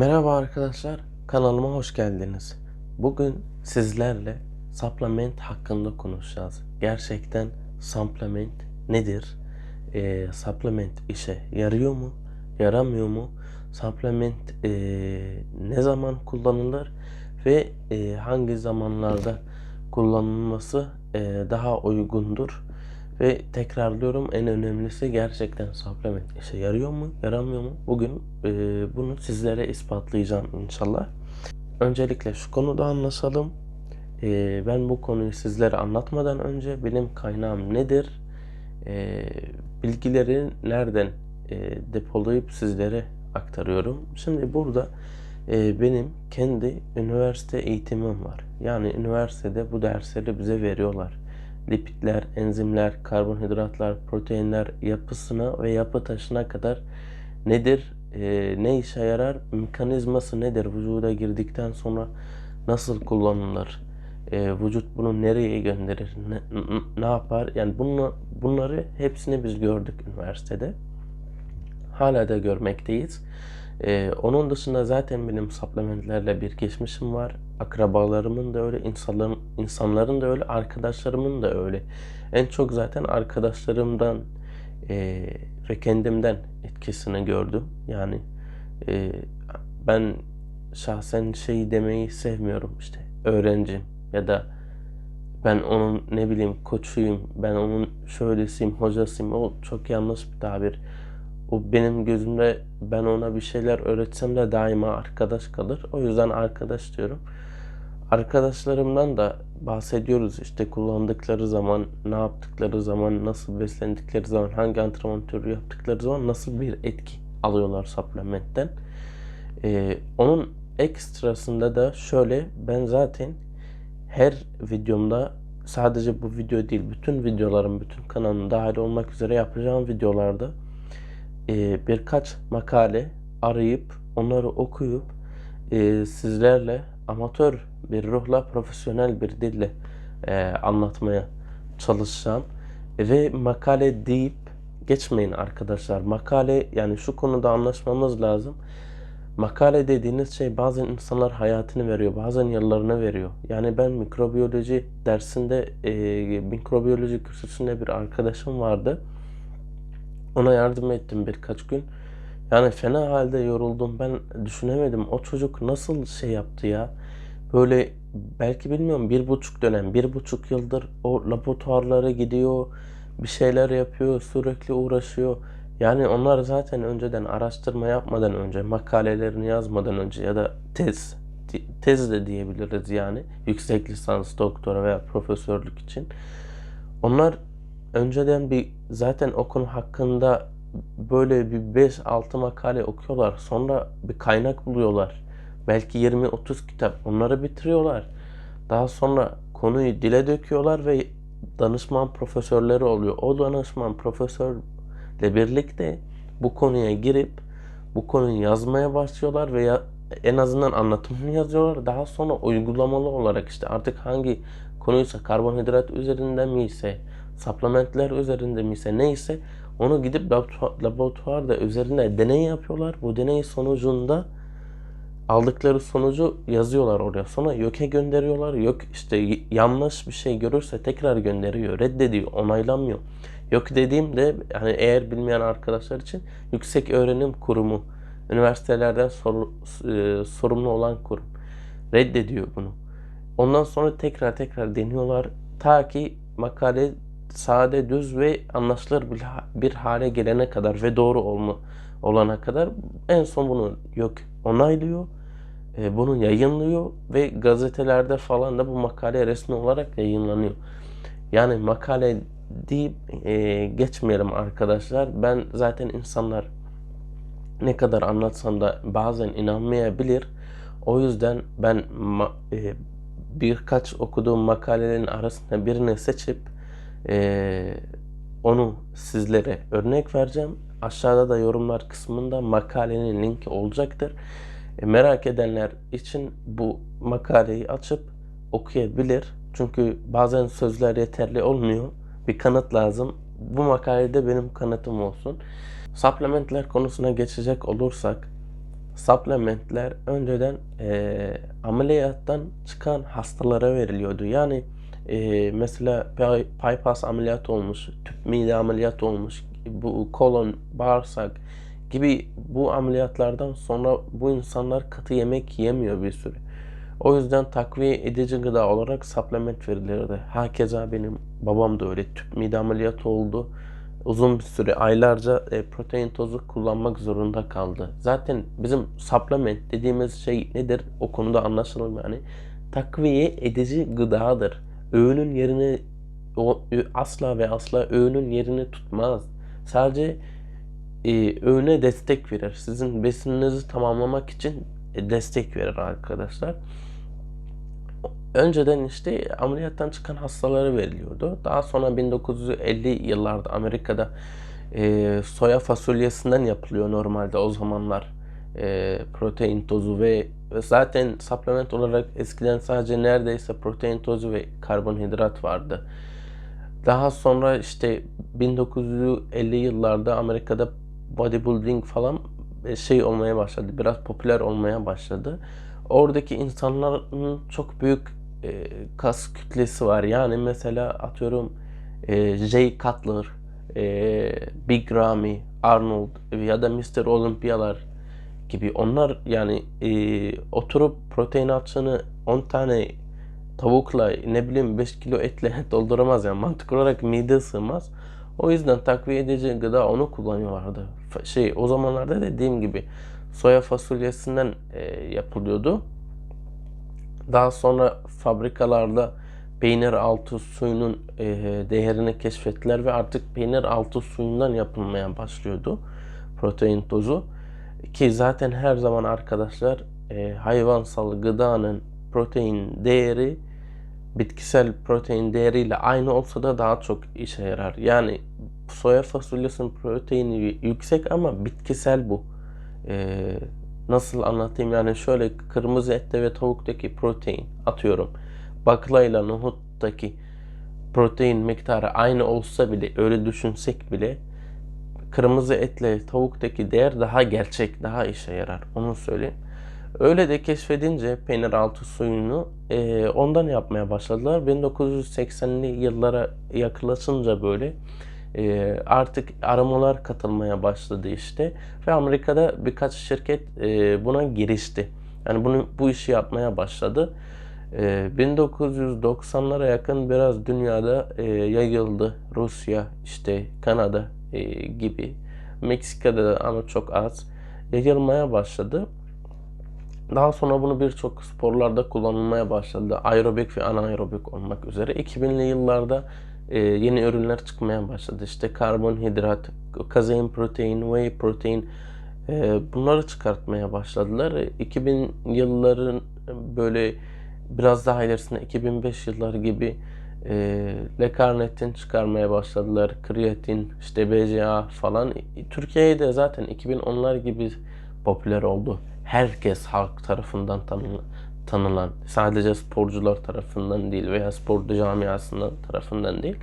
Merhaba arkadaşlar, kanalıma hoş geldiniz. Bugün sizlerle supplement hakkında konuşacağız. Gerçekten supplement nedir? Ee, supplement işe yarıyor mu, yaramıyor mu? Supplement ee, ne zaman kullanılır ve ee, hangi zamanlarda kullanılması ee, daha uygundur? Ve tekrarlıyorum en önemlisi gerçekten supplement işe yarıyor mu, yaramıyor mu? Bugün e, bunu sizlere ispatlayacağım inşallah. Öncelikle şu konuda anlaşalım. E, ben bu konuyu sizlere anlatmadan önce benim kaynağım nedir? E, bilgileri nereden e, depolayıp sizlere aktarıyorum. Şimdi burada e, benim kendi üniversite eğitimim var. Yani üniversitede bu dersleri bize veriyorlar lipidler, enzimler, karbonhidratlar, proteinler yapısına ve yapı taşına kadar nedir, e, ne işe yarar, mekanizması nedir, vücuda girdikten sonra nasıl kullanılır, e, vücut bunu nereye gönderir, ne, ne yapar, yani bunu, bunları hepsini biz gördük üniversitede. Hala da görmekteyiz. Ee, onun dışında zaten benim supplementlerle bir geçmişim var. Akrabalarımın da öyle, insanların, insanların da öyle, arkadaşlarımın da öyle. En çok zaten arkadaşlarımdan e, ve kendimden etkisini gördüm. Yani e, ben şahsen şey demeyi sevmiyorum işte öğrencim ya da ben onun ne bileyim koçuyum, ben onun şöylesiyim, hocasıyım. O çok yanlış bir tabir o benim gözümde ben ona bir şeyler öğretsem de daima arkadaş kalır. O yüzden arkadaş diyorum. Arkadaşlarımdan da bahsediyoruz işte kullandıkları zaman, ne yaptıkları zaman, nasıl beslendikleri zaman, hangi antrenman türü yaptıkları zaman nasıl bir etki alıyorlar supplementten. Ee, onun ekstrasında da şöyle ben zaten her videomda sadece bu video değil bütün videolarım bütün kanalım dahil olmak üzere yapacağım videolarda e, birkaç makale arayıp onları okuyup e, sizlerle amatör bir ruhla profesyonel bir dille e, anlatmaya çalışacağım. Ve makale deyip geçmeyin arkadaşlar. Makale yani şu konuda anlaşmamız lazım. Makale dediğiniz şey bazen insanlar hayatını veriyor, bazen yıllarını veriyor. Yani ben mikrobiyoloji dersinde, e, mikrobiyoloji kürsüsünde bir arkadaşım vardı ona yardım ettim birkaç gün. Yani fena halde yoruldum. Ben düşünemedim. O çocuk nasıl şey yaptı ya? Böyle belki bilmiyorum bir buçuk dönem, bir buçuk yıldır o laboratuvarlara gidiyor. Bir şeyler yapıyor, sürekli uğraşıyor. Yani onlar zaten önceden araştırma yapmadan önce, makalelerini yazmadan önce ya da tez, tez de diyebiliriz yani. Yüksek lisans, doktora veya profesörlük için. Onlar önceden bir zaten o konu hakkında böyle bir 5-6 makale okuyorlar. Sonra bir kaynak buluyorlar. Belki 20-30 kitap. Onları bitiriyorlar. Daha sonra konuyu dile döküyorlar ve danışman profesörleri oluyor. O danışman profesörle birlikte bu konuya girip bu konuyu yazmaya başlıyorlar veya en azından anlatımını yazıyorlar. Daha sonra uygulamalı olarak işte artık hangi konuysa karbonhidrat üzerinde mi ise supplementler üzerinde mi ise neyse onu gidip laboratuvarda üzerinde deney yapıyorlar. Bu deney sonucunda aldıkları sonucu yazıyorlar oraya. Sonra YÖK'e gönderiyorlar. YÖK işte yanlış bir şey görürse tekrar gönderiyor. Reddediyor, onaylamıyor. YÖK dediğimde yani eğer bilmeyen arkadaşlar için Yüksek Öğrenim Kurumu üniversitelerden sor, e, sorumlu olan kurum reddediyor bunu. Ondan sonra tekrar tekrar deniyorlar ta ki makale sade, düz ve anlaşılır bir hale gelene kadar ve doğru olma olana kadar en son bunu yok onaylıyor. E, bunu yayınlıyor ve gazetelerde falan da bu makale resmi olarak yayınlanıyor. Yani makale deyip e, geçmeyelim arkadaşlar. Ben zaten insanlar ne kadar anlatsam da bazen inanmayabilir. O yüzden ben e, birkaç okuduğum makalelerin arasında birini seçip ee, onu sizlere örnek vereceğim. Aşağıda da yorumlar kısmında makalenin linki olacaktır. E, merak edenler için bu makaleyi açıp okuyabilir. Çünkü bazen sözler yeterli olmuyor. Bir kanıt lazım. Bu makalede benim kanıtım olsun. Supplementler konusuna geçecek olursak supplementler önceden e, ameliyattan çıkan hastalara veriliyordu. Yani e, mesela by- bypass ameliyat olmuş, tüp mide ameliyat olmuş, bu kolon, bağırsak gibi bu ameliyatlardan sonra bu insanlar katı yemek yemiyor bir süre. O yüzden takviye edici gıda olarak supplement verilirdi. Hakeza benim babam da öyle tüp mide ameliyatı oldu. Uzun bir süre aylarca e, protein tozu kullanmak zorunda kaldı. Zaten bizim supplement dediğimiz şey nedir? O konuda anlaşalım yani. Takviye edici gıdadır. Öğünün yerini o, ö- asla ve asla öğünün yerini tutmaz. Sadece e, öğüne destek verir. Sizin besininizi tamamlamak için e, destek verir arkadaşlar. Önceden işte ameliyattan çıkan hastalara veriliyordu. Daha sonra 1950 yıllarda Amerika'da e, soya fasulyesinden yapılıyor normalde o zamanlar e, protein tozu ve zaten supplement olarak eskiden sadece neredeyse protein tozu ve karbonhidrat vardı. Daha sonra işte 1950 yıllarda Amerika'da bodybuilding falan e, şey olmaya başladı. Biraz popüler olmaya başladı. Oradaki insanların çok büyük e, kas kütlesi var. Yani mesela atıyorum e, Jay Cutler, e, Big Ramy, Arnold ya da Mr. Olympialar gibi onlar yani e, oturup protein açığını 10 tane tavukla ne bileyim 5 kilo etle dolduramaz yani mantık olarak mide sığmaz. O yüzden takviye edici gıda onu kullanıyorlardı. Şey o zamanlarda dediğim gibi soya fasulyesinden e, yapılıyordu. Daha sonra fabrikalarda peynir altı suyunun e, değerini keşfettiler ve artık peynir altı suyundan yapılmaya başlıyordu protein tozu. Ki zaten her zaman arkadaşlar e, hayvansal gıdanın protein değeri bitkisel protein değeriyle aynı olsa da daha çok işe yarar. Yani soya fasulyesinin proteini yüksek ama bitkisel bu. Ee, nasıl anlatayım yani şöyle kırmızı ette ve tavuktaki protein atıyorum. Baklayla nohuttaki protein miktarı aynı olsa bile öyle düşünsek bile kırmızı etle tavuktaki değer daha gerçek, daha işe yarar. Onu söyleyeyim. Öyle de keşfedince peynir altı suyunu e, ondan yapmaya başladılar. 1980'li yıllara yaklaşınca böyle e, artık aromalar katılmaya başladı işte ve Amerika'da birkaç şirket e, buna girişti. Yani bunu bu işi yapmaya başladı. E, 1990'lara yakın biraz dünyada e, yayıldı. Rusya, işte Kanada e, gibi, Meksika'da da ama çok az yayılmaya başladı. Daha sonra bunu birçok sporlarda kullanılmaya başladı. Aerobik ve anaerobik olmak üzere. 2000'li yıllarda e, yeni ürünler çıkmaya başladı. İşte karbonhidrat, kazein protein, whey protein bunları çıkartmaya başladılar. E, 2000 yılların böyle biraz daha ilerisinde 2005 yılları gibi e, L-karnitin çıkarmaya başladılar. Kreatin, işte BCA falan. E, Türkiye'de zaten 2010'lar gibi popüler oldu. Herkes halk tarafından tanı- tanınan, sadece sporcular tarafından değil veya spor camiasından tarafından değil.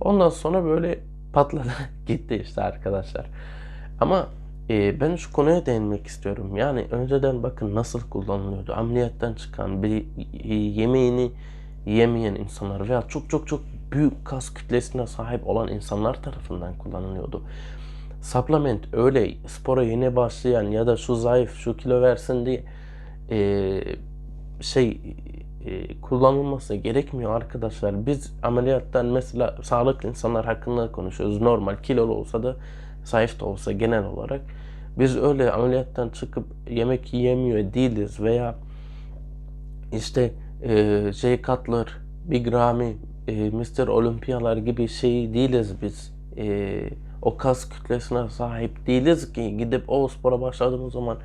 Ondan sonra böyle patladı gitti işte arkadaşlar. Ama e, ben şu konuya değinmek istiyorum. Yani önceden bakın nasıl kullanılıyordu. Ameliyattan çıkan bir yemeğini yemeyen insanlar veya çok çok çok büyük kas kütlesine sahip olan insanlar tarafından kullanılıyordu. Supplement öyle spora yeni başlayan ya da şu zayıf şu kilo versin diye e, şey e, kullanılması gerekmiyor arkadaşlar. Biz ameliyattan mesela sağlıklı insanlar hakkında konuşuyoruz. Normal kilolu olsa da zayıf da olsa genel olarak. Biz öyle ameliyattan çıkıp yemek yiyemiyor değiliz veya işte e, Jay Cutler, Big Ramy, e, Mr. Olympialar gibi şey değiliz biz. E, o kas kütlesine sahip değiliz ki gidip o spora başladığım zaman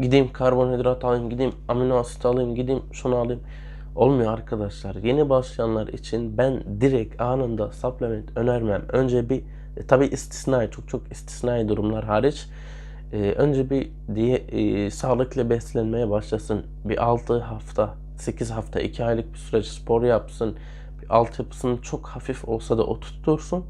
gideyim karbonhidrat alayım, gideyim amino asit alayım, gideyim şunu alayım. Olmuyor arkadaşlar. Yeni başlayanlar için ben direkt anında supplement önermem. Önce bir e, tabii istisnai çok çok istisnai durumlar hariç e, önce bir diye e, sağlıklı beslenmeye başlasın. Bir 6 hafta, 8 hafta, 2 aylık bir süreç spor yapsın. Bir altyapısını çok hafif olsa da oturtursun.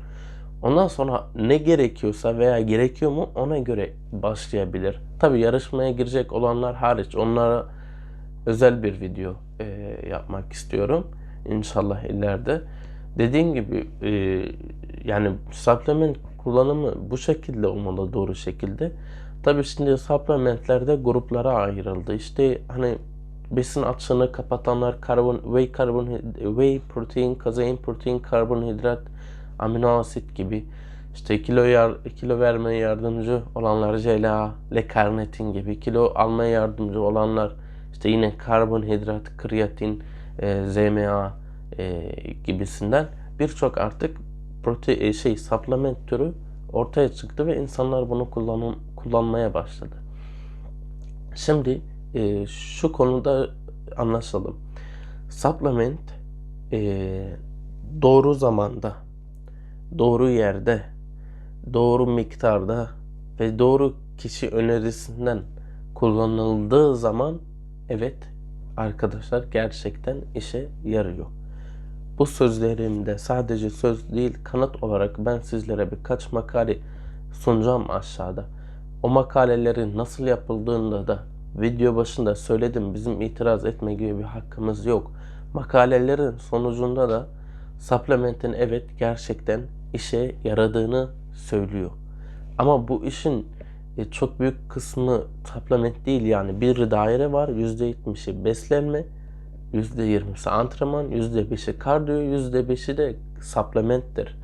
Ondan sonra ne gerekiyorsa veya gerekiyor mu ona göre başlayabilir. Tabi yarışmaya girecek olanlar hariç onlara özel bir video e, yapmak istiyorum. İnşallah ileride. Dediğim gibi e, yani supplement kullanımı bu şekilde olmalı doğru şekilde. Tabi şimdi supplementlerde gruplara ayrıldı. İşte hani besin açığını kapatanlar karbon, whey karbon, whey protein, kazein protein, karbonhidrat, amino asit gibi işte kilo yar, kilo vermeye yardımcı olanlar CLA, L-karnitin gibi kilo almaya yardımcı olanlar işte yine karbonhidrat, kreatin, e, ZMA e, gibisinden birçok artık protein şey supplement türü ortaya çıktı ve insanlar bunu kullanım, kullanmaya başladı. Şimdi e, şu konuda anlaşalım. Supplement e, doğru zamanda, doğru yerde, doğru miktarda ve doğru kişi önerisinden kullanıldığı zaman evet arkadaşlar gerçekten işe yarıyor. Bu sözlerimde sadece söz değil kanıt olarak ben sizlere birkaç makale sunacağım aşağıda. O makalelerin nasıl yapıldığında da video başında söyledim bizim itiraz etme gibi bir hakkımız yok. Makalelerin sonucunda da supplementin evet gerçekten işe yaradığını söylüyor. Ama bu işin e, çok büyük kısmı supplement değil yani bir daire var %70'i beslenme %20'si antrenman, %5'i kardiyo, %5'i de supplementtir.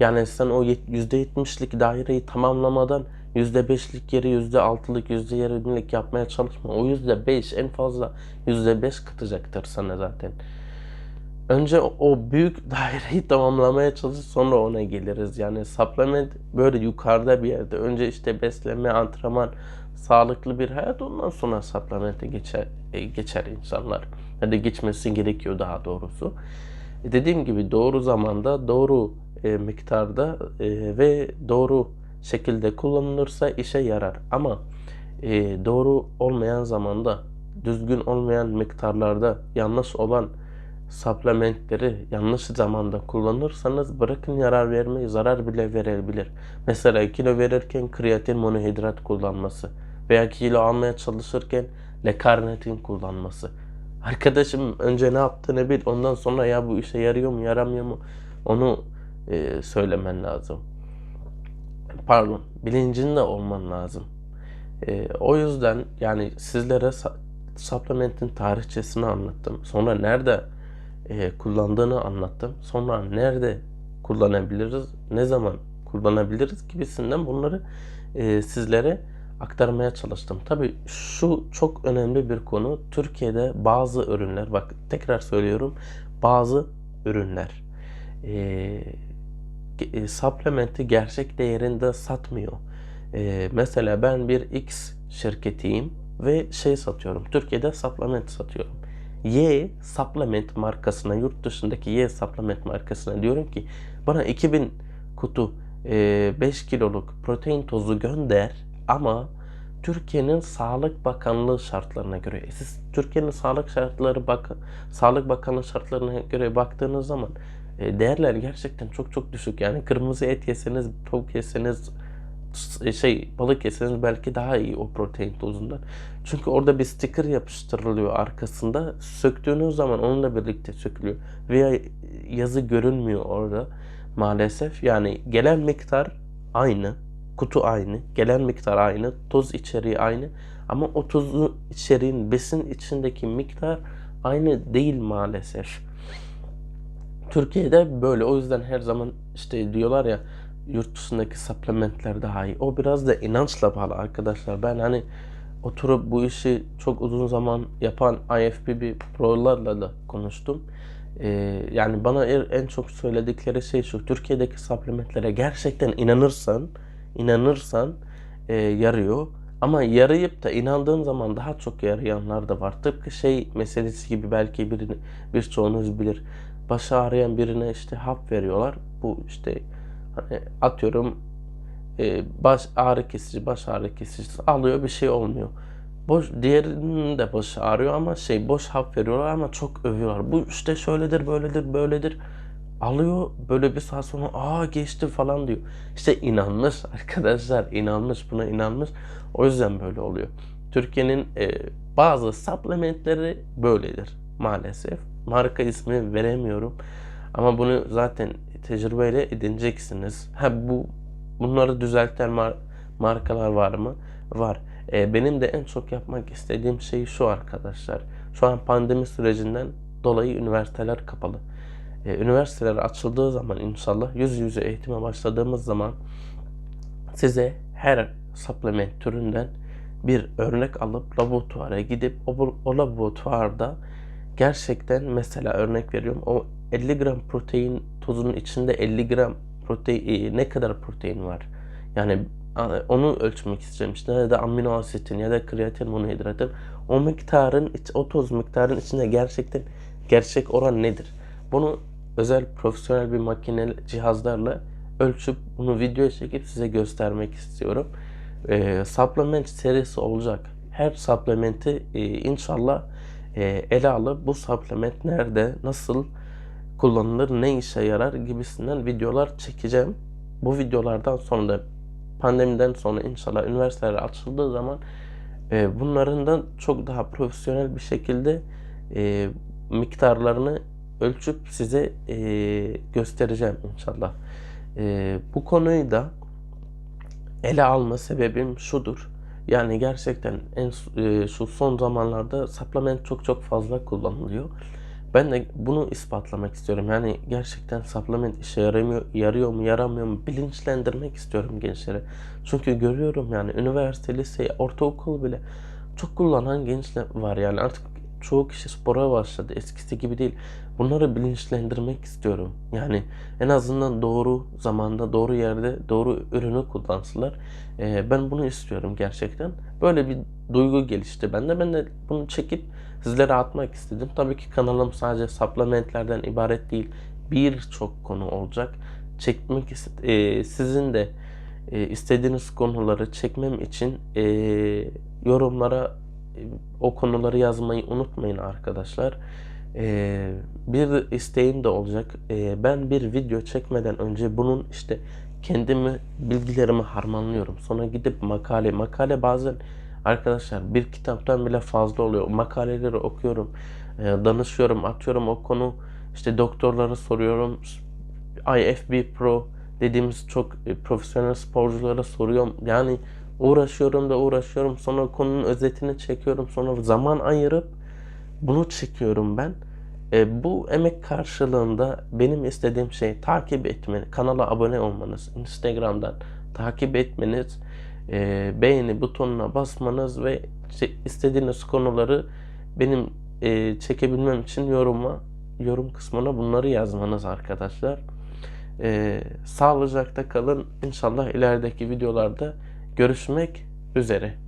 Yani sen o %70'lik daireyi tamamlamadan %5'lik yeri %6'lık, %20'lik yapmaya çalışma. O %5 en fazla %5 katacaktır sana zaten. Önce o büyük daireyi tamamlamaya çalış sonra ona geliriz. Yani supplement böyle yukarıda bir yerde. Önce işte beslenme, antrenman, sağlıklı bir hayat ondan sonra supplemente geçer, e, geçer insanlar. Hadi geçmesi gerekiyor daha doğrusu. E dediğim gibi doğru zamanda, doğru e, miktarda e, ve doğru şekilde kullanılırsa işe yarar. Ama e, doğru olmayan zamanda, düzgün olmayan miktarlarda, yanlış olan supplementleri yanlış zamanda kullanırsanız bırakın yarar vermeyi zarar bile verebilir. Mesela kilo verirken kreatin monohidrat kullanması veya kilo almaya çalışırken L-karnitin kullanması. Arkadaşım önce ne yaptığını bil ondan sonra ya bu işe yarıyor mu yaramıyor mu onu e, söylemen lazım. Pardon bilincinde olman lazım. E, o yüzden yani sizlere supplementin tarihçesini anlattım. Sonra nerede e, kullandığını anlattım. Sonra nerede kullanabiliriz, ne zaman kullanabiliriz gibisinden bunları e, sizlere aktarmaya çalıştım. Tabi şu çok önemli bir konu. Türkiye'de bazı ürünler, bak tekrar söylüyorum, bazı ürünler e, supplementi gerçek değerinde satmıyor. E, mesela ben bir X şirketiyim ve şey satıyorum. Türkiye'de supplement satıyorum. Y supplement markasına, yurt dışındaki Y supplement markasına diyorum ki bana 2000 kutu e, 5 kiloluk protein tozu gönder ama Türkiye'nin Sağlık Bakanlığı şartlarına göre e, siz Türkiye'nin sağlık şartları bak Sağlık Bakanlığı şartlarına göre baktığınız zaman e, değerler gerçekten çok çok düşük. Yani kırmızı et yeseniz, tavuk yeseniz, şey balık yeseniz belki daha iyi o protein tozundan. Çünkü orada bir sticker yapıştırılıyor arkasında. Söktüğünüz zaman onunla birlikte sökülüyor. Veya yazı görünmüyor orada maalesef. Yani gelen miktar aynı. Kutu aynı. Gelen miktar aynı. Toz içeriği aynı. Ama o tozun içeriğin besin içindeki miktar aynı değil maalesef. Türkiye'de böyle. O yüzden her zaman işte diyorlar ya yurt dışındaki supplementler daha iyi. O biraz da inançla bağlı arkadaşlar. Ben hani oturup bu işi çok uzun zaman yapan IFBB prolarla da konuştum. Ee, yani bana en çok söyledikleri şey şu. Türkiye'deki supplementlere gerçekten inanırsan, inanırsan e, yarıyor. Ama yarayıp da inandığın zaman daha çok yarayanlar da var. Tıpkı şey meselesi gibi belki birini, birçoğunuz bilir. Başı ağrıyan birine işte hap veriyorlar. Bu işte Hani atıyorum e, baş ağrı kesici, baş ağrı kesici alıyor bir şey olmuyor. Boş diğerinin de başı ağrıyor ama şey boş hap veriyorlar ama çok övüyorlar. Bu işte şöyledir, böyledir, böyledir. Alıyor böyle bir saat sonra aa geçti falan diyor. İşte inanmış arkadaşlar inanmış buna inanmış. O yüzden böyle oluyor. Türkiye'nin e, bazı supplementleri böyledir maalesef. Marka ismi veremiyorum. Ama bunu zaten tecrübeyle edineceksiniz. Ha bu bunları düzelten mar- markalar var mı? Var. E, benim de en çok yapmak istediğim şey şu arkadaşlar. Şu an pandemi sürecinden dolayı üniversiteler kapalı. E, üniversiteler açıldığı zaman inşallah yüz yüze eğitime başladığımız zaman size her supplement türünden bir örnek alıp laboratuvara gidip o, o laboratuvarda gerçekten mesela örnek veriyorum o 50 gram protein tozunun içinde 50 gram protein ne kadar protein var? Yani onu ölçmek istemiştim ya da amino asitin ya da kreatin monohidratın o miktarın o toz miktarın içinde gerçekten gerçek oran nedir? Bunu özel profesyonel bir makine cihazlarla ölçüp bunu video çekip size göstermek istiyorum. E, supplement serisi olacak. Her supplementi e, inşallah e, ele alıp bu supplement nerede, nasıl kullanılır, ne işe yarar gibisinden videolar çekeceğim. Bu videolardan sonra da pandemiden sonra inşallah üniversiteler açıldığı zaman e, bunların da çok daha profesyonel bir şekilde e, miktarlarını ölçüp size e, göstereceğim inşallah. E, bu konuyu da ele alma sebebim şudur. Yani gerçekten en e, şu son zamanlarda supplement çok çok fazla kullanılıyor. Ben de bunu ispatlamak istiyorum. Yani gerçekten supplement işe yaramıyor, yarıyor mu, yaramıyor mu bilinçlendirmek istiyorum gençlere. Çünkü görüyorum yani üniversite, lise, ortaokul bile çok kullanan gençler var yani artık çoğu kişi spora başladı. Eskisi gibi değil. Bunları bilinçlendirmek istiyorum. Yani en azından doğru zamanda, doğru yerde, doğru ürünü kullansınlar. Ee, ben bunu istiyorum gerçekten. Böyle bir duygu gelişti bende. Ben de bunu çekip sizlere atmak istedim. Tabii ki kanalım sadece supplementlerden ibaret değil. Birçok konu olacak. Çekmek e, sizin de e, istediğiniz konuları çekmem için e, yorumlara o konuları yazmayı unutmayın arkadaşlar. Ee, bir isteğim de olacak. Ee, ben bir video çekmeden önce bunun işte kendimi bilgilerimi harmanlıyorum. Sonra gidip makale, makale bazen arkadaşlar bir kitaptan bile fazla oluyor. Makaleleri okuyorum, e, danışıyorum, atıyorum o konu işte doktorlara soruyorum. IFB Pro dediğimiz çok e, profesyonel sporculara soruyorum. Yani uğraşıyorum da uğraşıyorum. Sonra konunun özetini çekiyorum. Sonra zaman ayırıp bunu çekiyorum ben. E, bu emek karşılığında benim istediğim şey takip etmeniz, kanala abone olmanız, Instagram'dan takip etmeniz, e, beğeni butonuna basmanız ve istediğiniz konuları benim e, çekebilmem için yoruma, yorum kısmına bunları yazmanız arkadaşlar. E, sağlıcakla kalın. İnşallah ilerideki videolarda görüşmek üzere.